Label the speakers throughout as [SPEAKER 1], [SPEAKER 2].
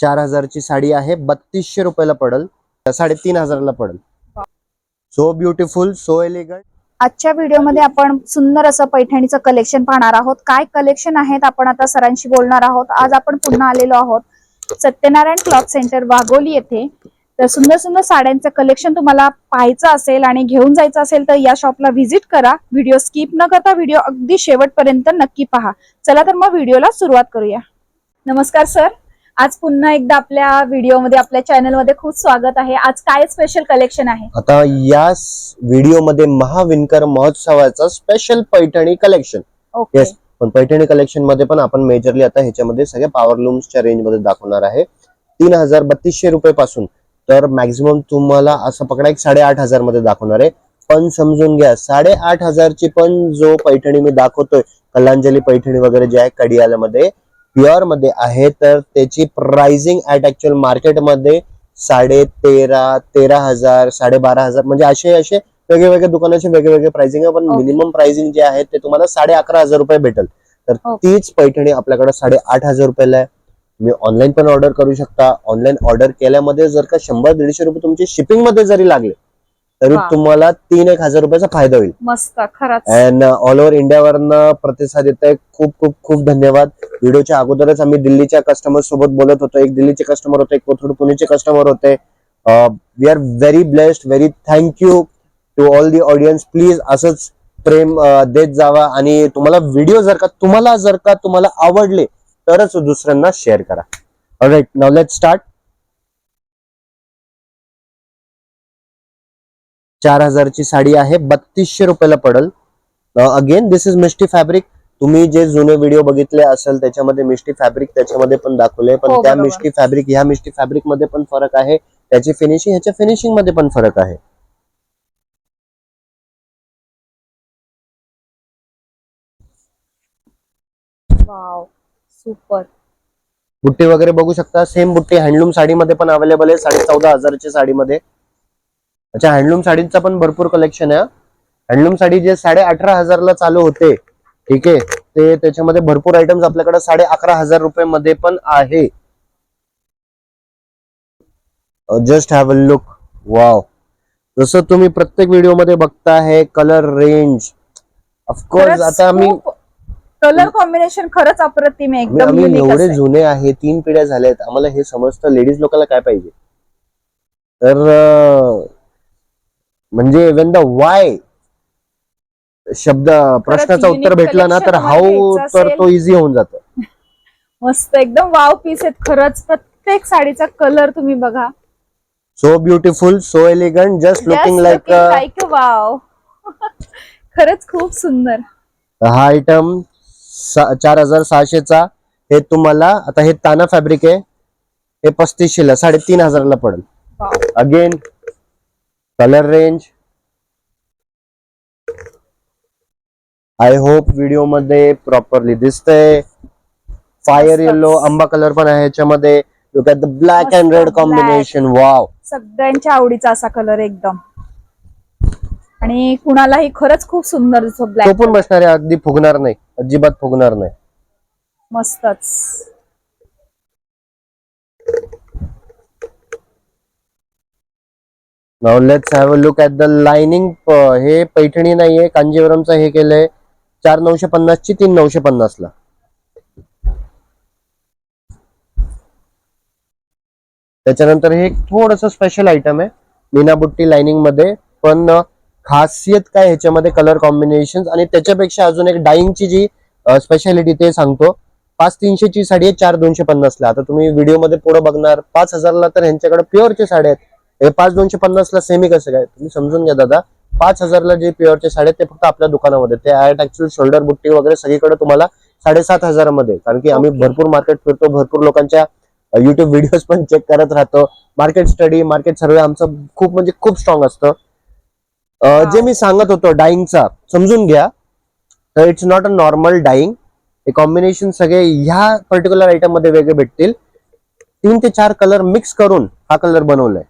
[SPEAKER 1] चार हजारची साडी आहे बत्तीसशे रुपयाला पडल. साडेतीन हजाराला पडल. सो ब्युटिफुल सो एलिगंट
[SPEAKER 2] आजच्या व्हिडिओमध्ये आपण सुंदर असं पैठणीचं कलेक्शन पाहणार आहोत. काय कलेक्शन आहेत आपण आता सरांशी बोलणार आहोत. आज आपण पुन्हा आलेलो आहोत सत्यनारायण क्लॉथ सेंटर वाघोली येथे. तर सुंदर सुंदर साड्यांचं कलेक्शन तुम्हाला पाहायचं असेल आणि घेऊन जायचं असेल तर या शॉपला व्हिजिट करा. व्हिडिओ स्किप न करता व्हिडिओ अगदी शेवटपर्यंत नक्की पहा. चला तर मग व्हिडिओला सुरुवात करूया. नमस्कार सर आज पुन्हा एकदा आपल्या व्हिडिओमध्ये आपल्या चॅनलमध्ये खूप स्वागत आहे. आज काय स्पेशल कलेक्शन आहे?
[SPEAKER 1] आता या व्हिडिओमध्ये महाविणकर महोत्सवाचं special Paithani collection
[SPEAKER 2] okay
[SPEAKER 1] Yes. पण पैठणी कलेक्शनमध्ये पण आपण मेजरली आता ह्याच्यामध्ये सगळ्या पॉवर लूम्सच्या रेंजमध्ये दाखवणार आहे. तीन हजार बत्तीसशे रुपये पासून. तर मॅक्झिमम तुम्हाला असं पकडा एक साडेआठ हजारमध्ये दाखवणार आहे. पण समजून घ्या साडेआठ हजारची पण जो पैठणी मी दाखवतोय कलांजली पैठणी वगैरे जे आहे कडियालामध्ये प्युअरमध्ये आहे तर त्याची प्राइसिंग ऍट ऍक्च्युअल मार्केटमध्ये साडे तेरा तेरा हजार साडेबारा हजार म्हणजे असे असे वेगळे वेगळे दुकानाचे वेगळे वेगळे प्राइसिंग आहे पण. मिनिमम प्राइसिंग जे आहे ते तुम्हाला साडे अकरा हजार रुपये भेटेल तर. तीच पैठणी आपल्याकडे साडे आठ हजार रुपयाला आहे तुम्ही ऑनलाईन पण ऑर्डर करू शकता ऑनलाईन ऑर्डर केल्यामध्ये जर का शंभर दीडशे रुपये तुमचे शिपिंगमध्ये जरी लागले तरी. तुम्हाला तीन एक हजार रुपयाचा फायदा होईल.
[SPEAKER 2] मस्त खरंच.
[SPEAKER 1] अँड ऑल ओव्हर इंडियावरनं प्रतिसाद येत आहे. खूप खूप खूप धन्यवाद. व्हिडिओच्या अगोदरच आम्ही दिल्लीच्या कस्टमर सोबत बोलत होतो. एक दिल्लीचे कस्टमर होते एक कोथरूड पुणेचे कस्टमर होते. We are very blessed very thank you to all the audience please असंच प्रेम अं, देत जावा. आणि तुम्हाला व्हिडिओ जर का तुम्हाला जर का तुम्हाला आवडले तरच दुसऱ्यांना शेअर करा. राईट नाव लेट स्टार्ट चार हजारची साडी आहे. बत्तीसशे रुपयाला पडल. Again this is misty fabric तुम्ही जे जुने व्हिडिओ बघितले असेल त्याच्यामध्ये मिस्टी फॅब्रिक त्याच्यामध्ये पण दाखवले पण
[SPEAKER 2] हो,
[SPEAKER 1] त्या. मिस्टी फॅब्रिक ह्या मिस्टी फॅब्रिकमध्ये पण फरक आहे. त्याची फिनिशिंग ह्याच्या फिनिशिंगमध्ये पण फरक आहे.
[SPEAKER 2] वाव सुपर
[SPEAKER 1] बुट्टी वगैरे बघू शकता. सेम बुट्टी हँडलूम साडीमध्ये पण अवेलेबल आहे. साडे चौदा हजारची साडीमध्ये. अच्छा हँडलूम साडींचा पण भरपूर कलेक्शन आहे हँडलूम साडी जे साडे अठरा हजारला चालू होते ठीक आहे ते त्याच्यामध्ये भरपूर आयटम्स आपल्याकडे साडे अकरा हजार रुपये मध्ये पण आहे. Just have a look wow जसं तुम्ही प्रत्येक व्हिडिओमध्ये बघता हे कलर रेंज ऑफकोर्स आता आम्ही
[SPEAKER 2] कलर कॉम्बिनेशन खरंच अप्रतिम आहे एकदम
[SPEAKER 1] एवढे जुने आहे तीन पिढ्या झाल्यात. आम्हाला हे समजतं लेडीज लोकांना काय पाहिजे? तर म्हणजे वेन द वाय शब्द प्रश्नाचं उत्तर भेटलं ना तर हाऊ
[SPEAKER 2] घ्यायचं
[SPEAKER 1] तर. तो इझी होऊन जातो.
[SPEAKER 2] मस्त एकदम वाव पीस आहेत. खरंच प्रत्येक साडीचा कलर तुम्ही बघा.
[SPEAKER 1] So beautiful so elegant just looking like
[SPEAKER 2] like wow खरंच खूप सुंदर.
[SPEAKER 1] हा आयटम चार हजार सहाशेचा हे तुम्हाला आता हे ताना फॅब्रिक आहे. हे पस्तीसशेला साडेतीन हजाराला पडेल. Again colour range. I hope व्हिडिओमध्ये प्रॉपरली दिसतंय. फायर. येलो आंबा कलर पण आहे याच्यामध्ये look at the black and red. Combination wow
[SPEAKER 2] सगळ्यांच्या आवडीचा असा कलर एकदम. आणि कुणालाही खरंच खूप सुंदर दिसतो
[SPEAKER 1] तो
[SPEAKER 2] ब्लॅक
[SPEAKER 1] पण बसणार आहे अगदी फुगणार नाही. अजिबात फुगणार नाही.
[SPEAKER 2] मस्तच.
[SPEAKER 1] नाव let's have a look at the lining हे पैठणी नाहीये कांजीवरमचं हे केलंय. चार नऊशे पन्नास ची तीन नऊशे पन्नास ला. त्याच्यानंतर हे थोडस स्पेशल आयटम आहे मीना बुट्टी लाइनिंगमध्ये. पण खासियत काय ह्याच्यामध्ये कलर कॉम्बिनेशन आणि त्याच्यापेक्षा अजून एक डाईंगची जी स्पेशालिटी ते सांगतो. पाच तीनशेची साडी आहे चार दोनशे पन्नासला आता तुम्ही व्हिडिओमध्ये पुढे बघणार पाच हजारला तर ह्यांच्याकडे प्युअरची साड्या आहेत. हे पाच दोनशे पन्नास ला सेमी कसं काय? तुम्ही समजून घ्या दादा. पाच हजारला जे प्युअरचे साडे ते फक्त आपल्या दुकानामध्ये. ते आहेत ऍक्च्युअल शोल्डर बुट्टी वगैरे सगळीकडे तुम्हाला साडेसात हजारामध्ये. कारण की आम्ही. भरपूर मार्केट फिरतो भरपूर लोकांच्या युट्यूब व्हिडिओज पण चेक करत राहतो. मार्केट स्टडी मार्केट सर्वे आमचं खूप म्हणजे खूप स्ट्रॉंग असतं. जे. मी सांगत होतो डाईंगचा समजून घ्या. तर it's not a normal dyeing हे कॉम्बिनेशन सगळे ह्या पर्टिक्युलर आयटममध्ये वेगळे भेटतील. तीन ते चार कलर मिक्स करून हा कलर बनवलाय.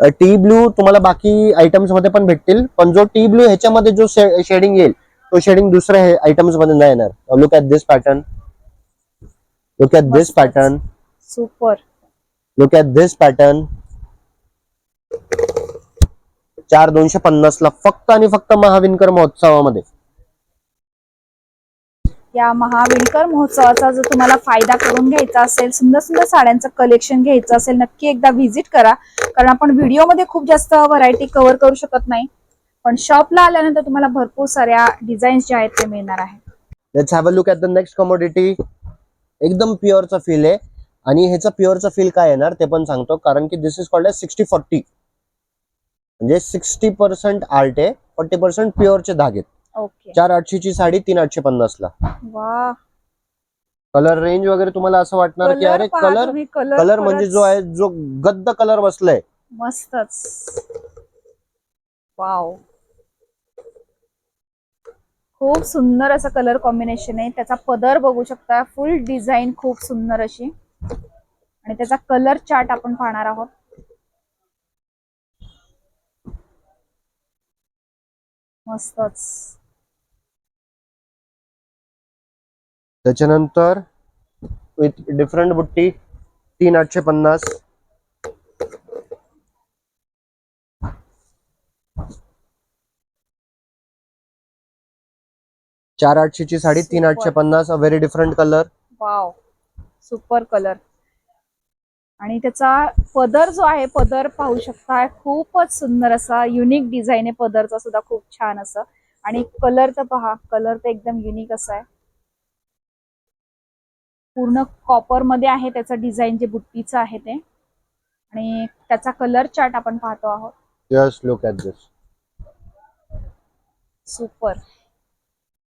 [SPEAKER 1] टी ब्लू तुम्हाला बाकी आयटम्समध्ये पण भेटतील. पण जो टी ब्लू ह्याच्यामध्ये जो शेडिंग येईल तो शेडिंग दुसऱ्या आयटम्समध्ये नाही येणार. Look at this pattern look at this. Pattern
[SPEAKER 2] super
[SPEAKER 1] look at this pattern चार दोनशे पन्नास ला फक्त आणि फक्त महाविणकर महोत्सवामध्ये.
[SPEAKER 2] या महाविणकर महोत्सवाचा जर तुम्हाला फायदा करून घ्यायचा असेल सुंदर सुंदर साड्यांचं कलेक्शन घ्यायचं असेल नक्की एकदा व्हिजिट करा. कारण आपण व्हिडिओमध्ये खूप जास्त व्हरायटी कव्हर करू शकत नाही. पण शॉपला आल्यानंतर तुम्हाला भरपूर साऱ्या डिझाईन्स ज्या आहेत ते मिळणार आहेत.
[SPEAKER 1] Let's have a look at the next commodity एकदम प्युअरचा फील आहे. आणि ह्याचा प्युअरचा फील काय येणार ते पण सांगतो. कारण की this is called as sixty forty म्हणजे सिक्स्टी पर्सेंट आर्ट आहे फोर्टी पर्सेंट प्युअरचे धागेत
[SPEAKER 2] ओके
[SPEAKER 1] चार आठशेची साडी तीन आठशे पन्नास ला
[SPEAKER 2] वा
[SPEAKER 1] कलर रेंज वगैरे तुम्हाला असं वाटणार की अरे कलर
[SPEAKER 2] कलर
[SPEAKER 1] कलर म्हणजे जो आहे जो गद्द कलर बसलाय.
[SPEAKER 2] मस्तच. वाव. खूप सुंदर असं कलर कॉम्बिनेशन आहे. त्याचा पदर बघू शकता. फुल डिझाईन खूप सुंदर अशी. आणि त्याचा कलर चार्ट आपण पाहणार आहोत. मस्तच.
[SPEAKER 1] त्याच्यानंतर विथ डिफरंट बुट्टी तीन आठशे पन्नास. चार आठशेची साडी तीन आठशे. पन्नास a very different colour
[SPEAKER 2] wow super colour आणि त्याचा पदर जो आहे पदर पाहू शकता खूपच सुंदर असा युनिक डिझाईन आहे पदरचा सुद्धा खूप छान असं. आणि कलर तर पहा कलर तर एकदम युनिक असा आहे. पूर्ण कॉपरमध्ये आहे त्याचं डिझाईन जे बुट्टीचं आहे ते. आणि त्याचा कलर चार्ट आपण पाहतो आहोत.
[SPEAKER 1] Just look at this
[SPEAKER 2] super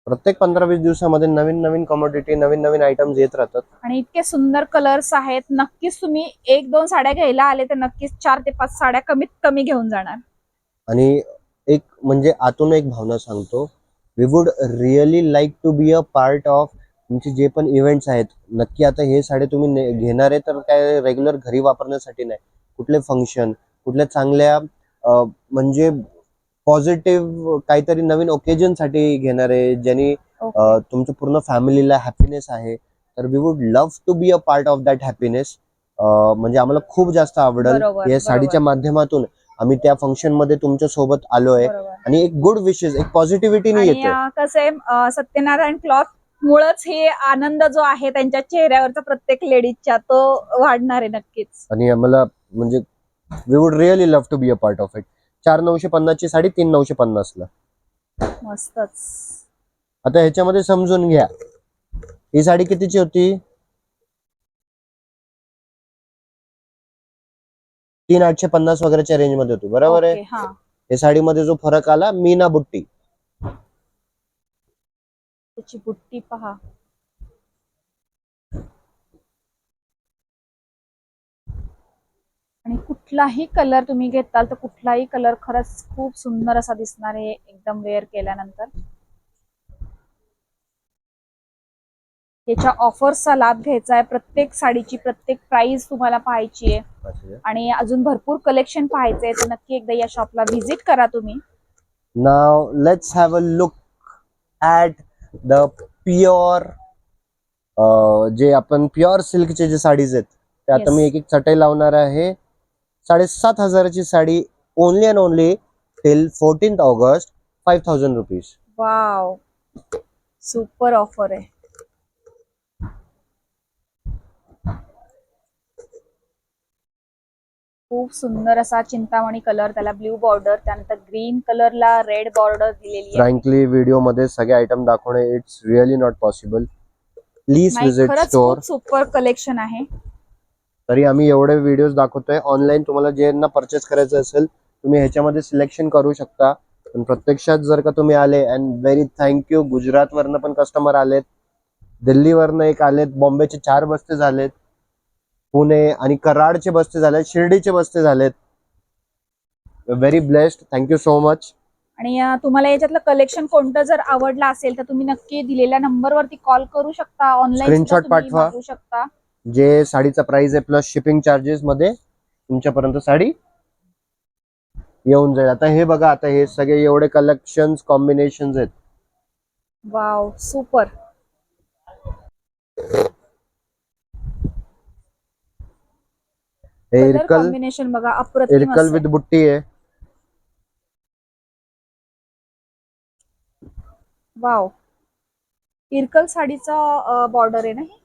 [SPEAKER 1] प्रत्येक पंधरा वीस दिवसामध्ये नवीन नवीन कमोडिटी नवीन नवीन आयटम्स येत राहतात.
[SPEAKER 2] आणि इतके सुंदर कलर्स आहेत. नक्कीच तुम्ही एक दोन साड्या घ्यायला आले तर नक्कीच चार ते पाच साड्या कमीत कमी घेऊन जाणार.
[SPEAKER 1] आणि एक म्हणजे आतून एक भावना सांगतो. We would really like to be a part of तुमचे जे पण इव्हेंट्स आहेत नक्की आता हे साडे तुम्ही घेणार आहे तर काय रेग्युलर घरी वापरण्यासाठी नाही. कुठले फंक्शन कुठल्या चांगल्या म्हणजे पॉझिटिव्ह काहीतरी नवीन ओकेजनसाठी घेणार आहे ज्यांनी तुमच्या पूर्ण फॅमिलीला हॅपीनेस आहे तर we would love to be a part of that happiness म्हणजे आम्हाला खूप जास्त आवडेल. या साडीच्या माध्यमातून आम्ही त्या फंक्शनमध्ये तुमच्यासोबत आलोय. आणि एक गुड विशेस एक पॉझिटिव्हिटीने येते
[SPEAKER 2] अं, कसं सत्यनारायण क्लॉथ मुळच हे आनंद जो आहे त्यांच्या चेहऱ्यावरचा प्रत्येक लेडीजच्या तो वाढणार आहे नक्कीच.
[SPEAKER 1] आणि आम्हाला म्हणजे we would really love to be a part of it चार नऊशे पन्नासची साडी तीन नऊशे पन्नास ला.
[SPEAKER 2] मस्तच.
[SPEAKER 1] आता ह्याच्यामध्ये समजून घ्या. ही साडी कितीची होती? तीन आठशे पन्नास वगैरेच्या रेंजमध्ये होती. बरोबर आहे?
[SPEAKER 2] ओके, हा.
[SPEAKER 1] हे साडीमध्ये जो फरक आला मीना बुट्टी.
[SPEAKER 2] त्याची बुट्टी पहा. आणि कुठलाही कलर तुम्ही घेताल तर कुठलाही कलर खरंच खूप सुंदर असा दिसणार आहे एकदम वेअर केल्यानंतर. त्याच्या ऑफर्सचा लाभ घ्यायचा आहे. प्रत्येक साडीची प्रत्येक प्राइस तुम्हाला पाहायची आहे. आणि अजून भरपूर कलेक्शन पाहायचंय तर नक्की एकदा या शॉपला व्हिजिट करा तुम्ही.
[SPEAKER 1] नाव let's have a look at the pure जे आपण प्युअर सिल्कचे जे साडीज आहेत ते आता. मी एक एक चटई लावणार आहे. साडेसात हजाराची sari only and only till fourteen August five thousand rupees
[SPEAKER 2] wow super offer आहे. खूप सुंदर असा चिंतामणी कलर त्याला ब्ल्यू बॉर्डर त्यानंतर ग्रीन कलरला रेड बॉर्डर दिलेली आहे.
[SPEAKER 1] फ्रँकली व्हिडिओमध्ये सगळे आयटम दाखवणे it's really not possible please
[SPEAKER 2] नाही
[SPEAKER 1] विजिट
[SPEAKER 2] खरंच खूप सुपर कलेक्शन आहे.
[SPEAKER 1] तरी आम्ही एवढे व्हिडिओज दाखवतोय. ऑनलाईन तुम्हाला ज्यांना परचेस करायचं असेल तुम्ही ह्याच्यामध्ये सिलेक्शन करू शकता. पण प्रत्यक्षात जर का तुम्ही आले अँड व्हेरी थँक्यू गुजरात वरनं पण कस्टमर आलेत. दिल्लीवरनं एक आलेत बॉम्बेचे चार बस्ते झालेत. पुणे आणि कराडचे बस्ते झालेत शिर्डीचे बस्ते झालेत. Very blessed thank you so much
[SPEAKER 2] आणि तुम्हाला याच्यातलं कलेक्शन कोणतं जर आवडलं असेल तर तुम्ही नक्की दिलेल्या नंबरवरती कॉल करू शकता. ऑनलाईन
[SPEAKER 1] Screenshot पाठवा.
[SPEAKER 2] शकता.
[SPEAKER 1] जे साडीचा प्राइस आहे प्लस शिपिंग चार्जेस मध्ये तुमच्यापर्यंत साडी येऊन जाईल. आता हे बघा आता हे सगळे एवढे कलेक्शन कॉम्बिनेशन आहेत.
[SPEAKER 2] वाव सुपर
[SPEAKER 1] हे इरकल
[SPEAKER 2] कॉम्बिनेशन बघा अप्रतिम
[SPEAKER 1] इरकल
[SPEAKER 2] असं.
[SPEAKER 1] विथ बुट्टी आहे.
[SPEAKER 2] वाव. इरकल साडीचा बॉर्डर आहे ना ही?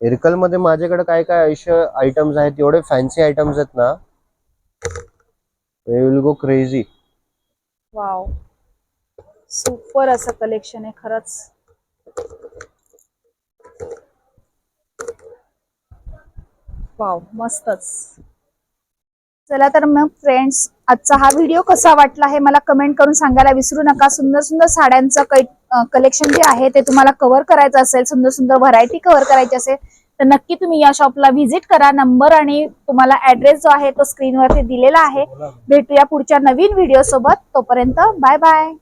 [SPEAKER 1] इरकलमध्ये माझ्याकडे काय काय आयुष्य आयटम्स आहेत एवढे फॅन्सी आयटम्स आहेत ना. Will go crazy
[SPEAKER 2] wow. Super असं कलेक्शन आहे खरंच. वाव मस्तच. चला तर मग फ्रेंड्स आजचा हा व्हिडिओ कसा वाटला हे मला कमेंट करून सांगायला विसरू नका. सुंदर सुंदर साड्यांचं कलेक्शन जे आहे ते तुम्हाला कव्हर करायचं असेल सुंदर सुंदर व्हरायटी कव्हर करायची असेल तर नक्की तुम्ही या शॉपला व्हिजिट करा. नंबर आणि तुम्हाला ऍड्रेस जो आहे तो स्क्रीनवरती दिलेला आहे. भेटूया पुढच्या नवीन व्हिडिओ सोबत. तोपर्यंत बाय बाय